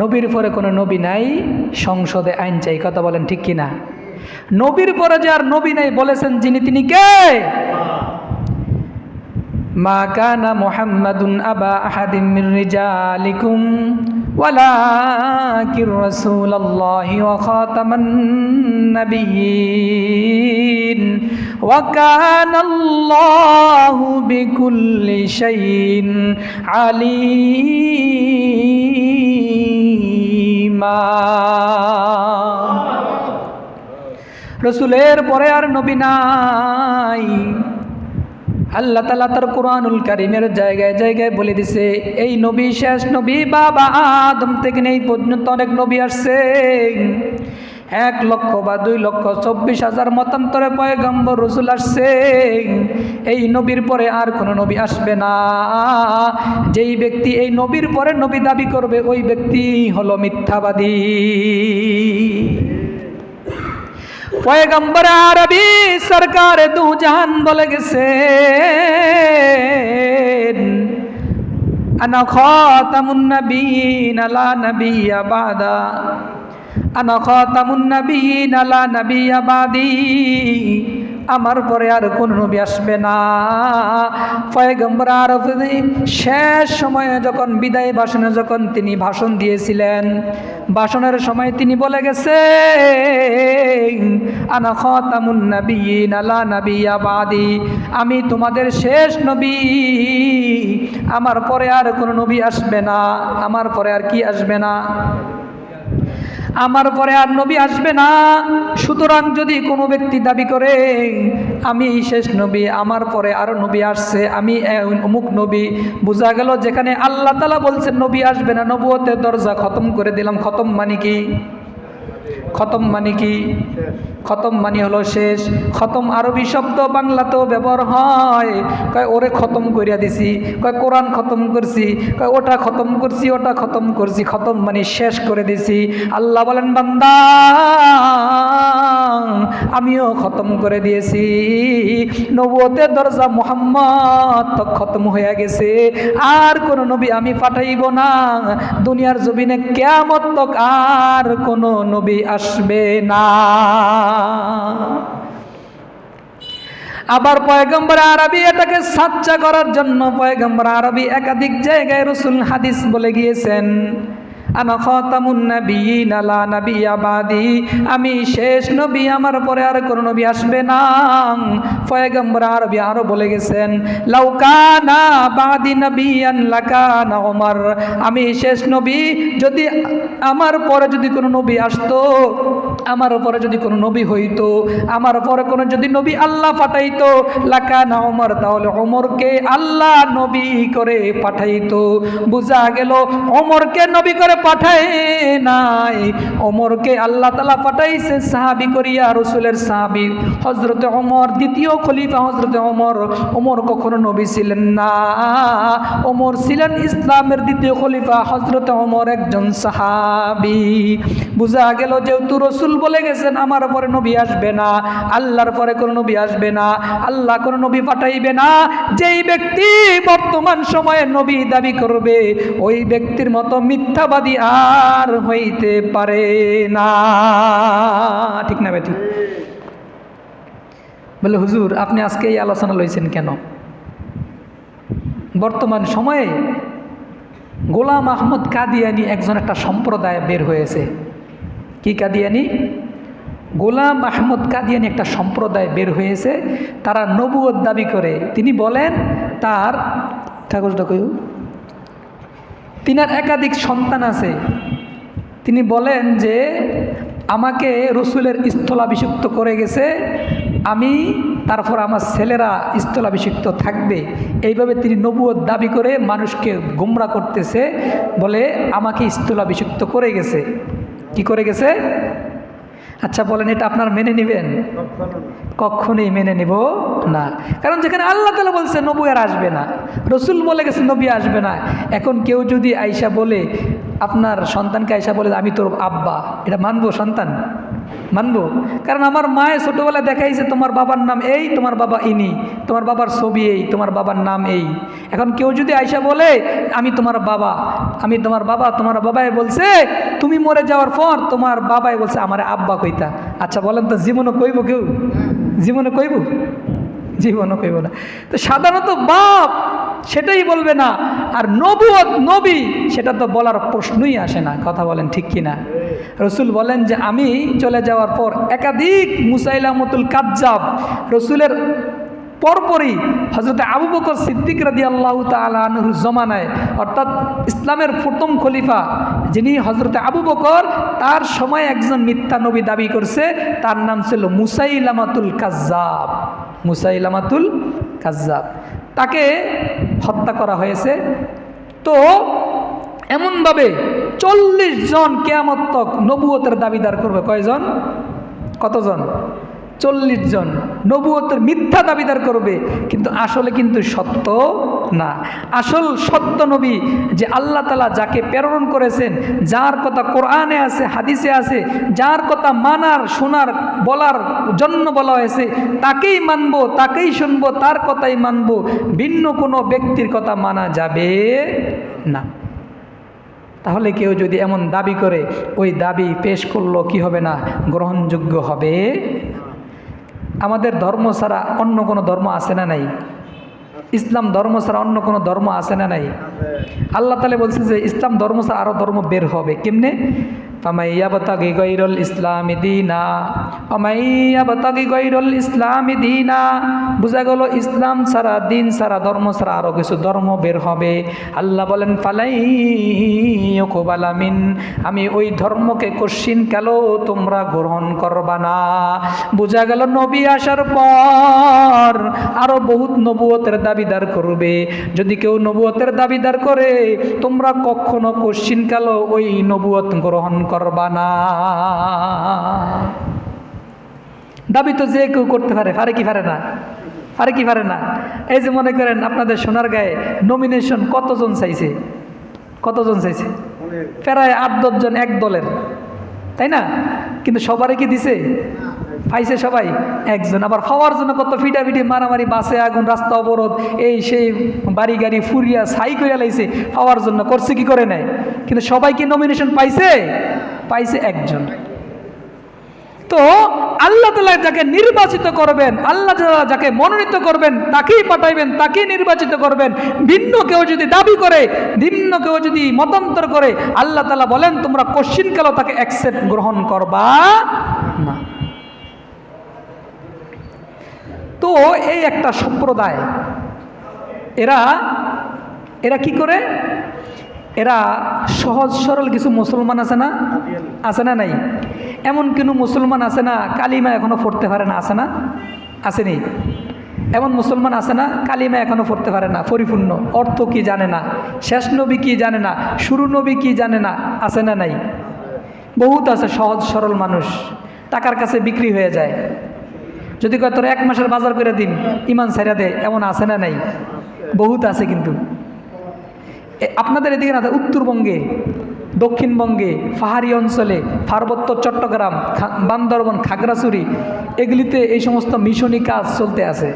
নবীর পরে কোনো নবী নাই, সংসদে আইন চাই, কথা বলেন ঠিক কিনা? নবীর পরে যে আর নবী নাই বলেছেন, যিনি তিনি কে? মা কানা মুহাম্মাদুন আবা আহাদিম রিজালিকুম, ওয়ালাকির রাসূলুল্লাহি ওয়া খাতামান নাবিয়্যিন, ওয়া কানা আল্লাহু বিকুল্লি শাইইন আলিমা। রসুলের পরে আর নবী নাই। আল্লাহ তালা তার কোরআনুল কারিমের জায়গায় জায়গায় বলে দিছে, এই নবী শেষ নবী, বাবা আদম থেকে নেই পর্যন্ত অনেক নবী আসছে। এক লক্ষ বা দুই লক্ষ চব্বিশ হাজার মতান্তরে পয়গম্বর রসুল আসছে। এই নবীর পরে আর কোনো নবী আসবে না। যেই ব্যক্তি এই নবীর পরে নবী দাবি করবে, ওই ব্যক্তি হলো মিথ্যাবাদী। পয়গম্বর আরবি সরকার দু জাহান বলে গেছে আনা খাতামুন নবীন আলা নবিয়্যা বাদা আমার পরে আর কোন নবী আসবে না। পয়গম্বর শেষ সময়ে যখন বিদায় ভাষণে যখন তিনি ভাষণ দিয়েছিলেন, ভাষণের সময় তিনি বলে গেছে আমি তোমাদের শেষ নবী। আমার পরে আর কোনো নবী আসবে না। আমার পরে আর কি আসবে না? আমার পরে আর নবী আসবে না। সুতরাং যদি কোনো ব্যক্তি দাবি করে, আমি শেষ নবী, আমার পরে আরও নবী আসছে, আমি অমুক নবী। বোঝা গেল যেখানে আল্লাহ তালা বলছেন, নবী আসবে না, নবুয়তের দরজা খতম করে দিলাম। খতম মানে কি? খতম মানে কি? খতম মানে হলো শেষ। খতম আরবি শব্দ বাংলাতেও ব্যবহার হয়। কয়, ওরে খতম করিয়া দিছি। কয়, কোরআন খতম করছি। কয়, ওটা খতম করছি, ওটা খতম করছি। খতম মানে শেষ করে দিছি। আল্লাহ বলেন, বান্দা আমিও খতম করে দিয়েছি। নবুয়তের দরজা মোহাম্মদ তো খতম হয়ে গেছে। আর কোন নবী আমি পাঠাইব না। দুনিয়ার জমিনে কেমত তক আর কোন নবী আসবে না। আবার পয়গম্বর আরবি এটাকে সাচ্চা করার জন্য পয়গম্বর আরবি একাধিক জায়গায় রসুল হাদিস বলে গিয়েছেন। আনা খাতামুন নাবিয়িন আলা নাবিয়্যা বাদি। আমি শেষ নবী, আমার পরে আর কোনো নবী আসবে না। ফয়েগম্বর আরবি আরও বলে গেছেন লাউকানা বাদি নবিয়ান লাকানা ওমর। আমি শেষ নবী, যদি আমার পরে যদি কোনো নবী আসতো আমার পরে যদি কোনো নবী হইতো, আমার পরে কোনো যদি নবী আল্লাহ পাঠাইতো লাকানা ওমর তাহলে ওমরকে আল্লাহ নবী করে পাঠাইতো। বুঝা গেল ওমরকে নবী করে পাঠায় নাই। ওমরকে আল্লাহ তালা পাঠাইছে সাহাবি করিয়া রসুলের সাহাবি। হজরতে ওমর দ্বিতীয় খলিফা হজরতে ওমর ওমর কখনো নবী ছিলেন না। ওমর ছিলেন ইসলামের দ্বিতীয় খলিফা হজরতে ওমর একজন সাহাবি। বুঝা গেল, যেহেতু রসুল বলে গেছেন, আমার পরে নবী আসবে না, আল্লাহর পরে কোনো নবী আসবে না, আল্লাহ কোনো নবী পাঠাইবে না। যেই ব্যক্তি বর্তমান সময়ে নবী দাবি করবে, ওই ব্যক্তির মতো মিথ্যাবাদী আর হইতে পারে না। ঠিক না বেটি? বলে, হুজুর, আপনি আজকে এই আলোচনা লইছেন কেন? বর্তমান সময়ে গোলাম আহমদ কাদিয়ানি একজন একটা সম্প্রদায় বের হয়েছে। কি কাদিয়ানি? গোলাম আহমদ কাদিয়ানি একটা সম্প্রদায় বের হয়েছে, তারা নবুয়ত দাবি করে। তিনি বলেন, তার কাগজটা কই তিনার একাধিক সন্তান আছে। তিনি বলেন যে, আমাকে রসুলের স্থলাভিষিক্ত করে গেছে, আমি, তারপর আমার ছেলেরা স্থলাভিষিক্ত থাকবে। এইভাবে তিনি নবুয়ত দাবি করে মানুষকে গোমরা করতেছে, বলে আমাকে স্থলাভিষিক্ত করে গেছে। কি করে গেছে? আচ্ছা বলেন, এটা আপনার মেনে নেবেন? কখনোই মেনে নেব না। কারণ যেখানে আল্লাহ তালা বলছে, নবী আর আসবে না। রসুল বলে গেছে, নবী আসবে না। এখন কেউ যদি আইসা বলে, আপনার সন্তানকে আইসা বলে, আমি তোর আব্বা। এটা মানবো সন্তান? মানবো? কারণ আমার মায়ে ছোটোবেলায় দেখাইছে, তোমার বাবার নাম এই, তোমার বাবা ইনি, তোমার বাবার ছবি এই, তোমার বাবার নাম এই। এখন কেউ যদি আইসা বলে, আমি তোমার বাবা, আমি তোমার বাবা, তোমার বাবাই বলছে, তুমি মরে যাওয়ার পর তোমার বাবাই বলছে, আমার আব্বা কইতা। আচ্ছা বলেন তো, জীবনও কইব কেউ? জীবনে কইব? জীবনও কইব না। তো সাধারণত বাপ সেটাই বলবে না, আর নবুয়ত নবী, সেটা তো বলার প্রশ্নই আসে না, কথা বলেন ঠিক কি না রসুল বলেন যে আমি চলে যাওয়ার পর একাধিক মুসাইলামতুল কাজ্জাব রসুলের পরপরই হজরত আবু বকর সিদ্দিক রাদি আল্লাহ তালুর জমানায়, অর্থাৎ ইসলামের প্রথম খলিফা যিনি হজরত আবু বকর, তার সময় একজন মিথ্যা নবী দাবি করছে, তার নাম ছিল মুসাইলামাতুল কাজ্জাব। মুসাইলামাতুল কাজ্জাব। তাকে হত্যা করা হয়েছে। তো এমনভাবে চল্লিশ জন কেয়ামত্তক নবুয়তের দাবিদার করবে। কয়জন? কতজন? চল্লিশ জন নবুয়তের মিথ্যা দাবিদার করবে। কিন্তু আসলে কিন্তু সত্য না। আসল সত্য নবী যে আল্লাহ তালা যাকে প্রেরণ করেছেন, যার কথা কোরআনে আছে, হাদিসে আছে, যার কথা মানার, শোনার, বলার জন্য বলা হয়েছে, তাকেই মানবো, তাকেই শুনব, তার কথাই মানবো, ভিন্ন কোনো ব্যক্তির কথা মানা যাবে না। তাহলে কেউ যদি এমন দাবি করে, ওই দাবি পেশ করল কি হবে না? গ্রহণযোগ্য হবে? আমাদের ধর্ম ছাড়া অন্য কোনো ধর্ম আছে না নাই? ইসলাম ধর্ম ছাড়া অন্য কোনো ধর্ম আছে না নাই? আল্লাহ তালে বলছে যে, ইসলাম ধর্ম ছাড়া আরও ধর্ম বের হবে। কেমনে? গৈরুল গেল, ইসলাম ছাড়া, দিন ছাড়া, ধর্ম ছাড়া আরও কিছু ধর্ম বের হবে। আল্লাহ বলেন ফালাই কোবালামিন আমি ওই ধর্মকে কশিন কেন তোমরা গ্রহণ করবা না? বোঝা গেল নবী আসার পর আরও বহুত নবুয়তের দাবিদার করবে। যদি কেউ নবুয়তের দাবিদার করে, তোমরা কখনো কশিন কাল ওই নবুয়ত গ্রহণ করবা না? দাবি তো যে কেউ করতে পারে পারে কি পারে না? পারে কি পারে না? এই যে মনে করেন আপনাদের সোনার গায়ে নমিনেশন কতজন চাইছে? কতজন চাইছে? প্রায় আট দশজন এক দলের। তাই না? কিন্তু সবারই কি দিছে? পাইছে সবাই একজন। আবার খাওয়ার জন্য কত ফিটাফিটি, মারামারি, বাসে আগুন, রাস্তা অবরোধ, এই সেই বাড়ি গাড়ি ফুরিয়া ছাই করিয়া লাইছে খাওয়ার জন্য করছে কি করে নেয় কিন্তু সবাই কি নমিনেশন পাইছে? পাইছে একজন। তো আল্লাহ তালা যাকে নির্বাচিত করবেন, আল্লাহ তালা যাকে মনোনীত করবেন, তাকেই পাঠাইবেন, তাকেই নির্বাচিত করবেন। ভিন্ন কেউ যদি দাবি করে, ভিন্ন কেউ যদি মতান্তর করে, আল্লাহ তালা বলেন, তোমরা কোশ্চিন কালো তাকে অ্যাকসেপ্ট গ্রহণ করবা না। তো এই একটা সম্প্রদায়, এরা এরা কি করে? এরা সহজ সরল কিছু মুসলমান আছে না? আছে না নাই? এমন কোনো মুসলমান আছে না, কালিমা এখনও পড়তে পারে না, আছে না? আসেনি? এমন মুসলমান আছে না, কালিমা এখনও পড়তে পারে না, পরিপূর্ণ। অর্থ কি জানে না, শেষ নবী কি জানে না, শুরু নবী কি জানে না, আছে না নাই? বহুত আছে সহজ সরল মানুষ, টাকার কাছে বিক্রি হয়ে যায়। যদি কয়, তোর এক মাসের বাজার করে দিন, ইমান সাইরা দে, এমন আছে না নাই? বহুত আছে কিন্তু। আপনাদের এদিকে না, উত্তরবঙ্গে, দক্ষিণবঙ্গে, পাহাড়ি অঞ্চলে, পার্বত্য চট্টগ্রাম বান্দরবন, খাগড়াছড়ি, এগুলিতে এই সমস্ত মিশনী কাজ চলতে আছে।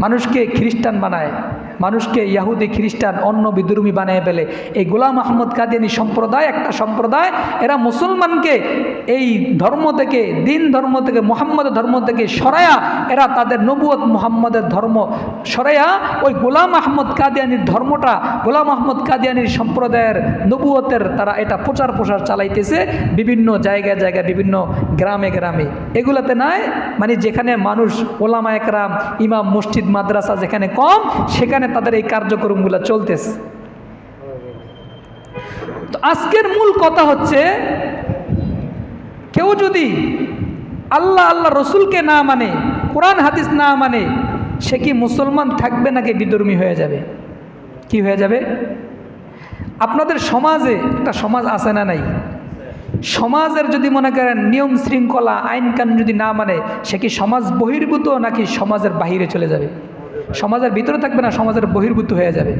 মানুষকে খ্রিস্টান বানায়। মানুষকে ইয়াহুদি, খ্রিস্টান, অন্য বিদ্রুমী বানিয়ে ফেলে। এই গোলাম আহমদ কাদিয়ানি সম্প্রদায় একটা সম্প্রদায়, এরা মুসলমানকে এই ধর্ম থেকে, দিন ধর্ম থেকে, মোহাম্মদের ধর্ম থেকে সরায়া এরা তাদের নবুয়ত মোহাম্মদের ধর্ম সরাইয়া ওই গোলাম আহমদ কাদিয়ানির ধর্মটা, গোলাম আহমদ কাদিয়ানির সম্প্রদায়ের নবুয়তের তারা এটা প্রচার প্রসার চালাইতেছে বিভিন্ন জায়গায় জায়গায় বিভিন্ন গ্রামে গ্রামে। এগুলাতে নাই মানে যেখানে মানুষ, ওলামা একরাম, ইমাম, মসজিদ, মাদ্রাসা যেখানে কম, সেখানে তাদের এই কার্যক্রমগুলো চলতেছে। তো আজকের মূল কথা হচ্ছে, কেউ যদি আল্লাহ আল্লাহ রসুলকে না মানে কোরআন, হাদিস না মানে সে কি মুসলমান থাকবে নাকি বিধর্মী হয়ে যাবে? কি হয়ে যাবে? আপনাদের সমাজে একটা সমাজ আছে না নাই? সমাজের যদি মনে করেন নিয়ম শৃঙ্খলা, আইন কানুন যদি না মানে সে কি সমাজ বহির্ভূত নাকি সমাজের বাহিরে চলে যাবে? সমাজের ভিতরে থাকবে না, সমাজের বহির্ভূত হয়ে যাবে।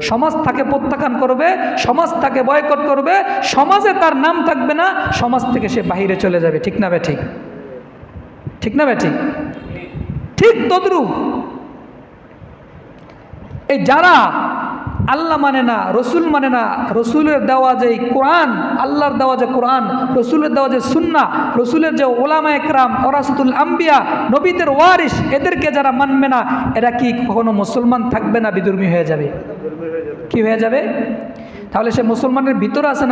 সমাজ তাকে প্রত্যাখ্যান করবে, সমাজ তাকে বয়কট করবে, সমাজে তার নাম থাকবে না, সমাজ থেকে সে বাহিরে চলে যাবে। ঠিক না ঠিক? ঠিক না ঠিক? ঠিক তদ্রুপ। এই যারা আল্লাহ মানে না, রসুল মানে না। রসুলের দেওয়া যে কোরআন, আল্লাহর দেওয়া যে কোরআন, রসুলের দেওয়া যে সুন্না রসুলের যে ওলামা একরাম, ওরাসতুল আম্বিয়া, নবীদের ওয়ারিস এদেরকে যারা মানবে না, এরা কি কখনো মুসলমান থাকবে না বিদুর্মী হয়ে যাবে? কি হয়ে যাবে? তাহলে সে মুসলমানের ভিতরে আছে না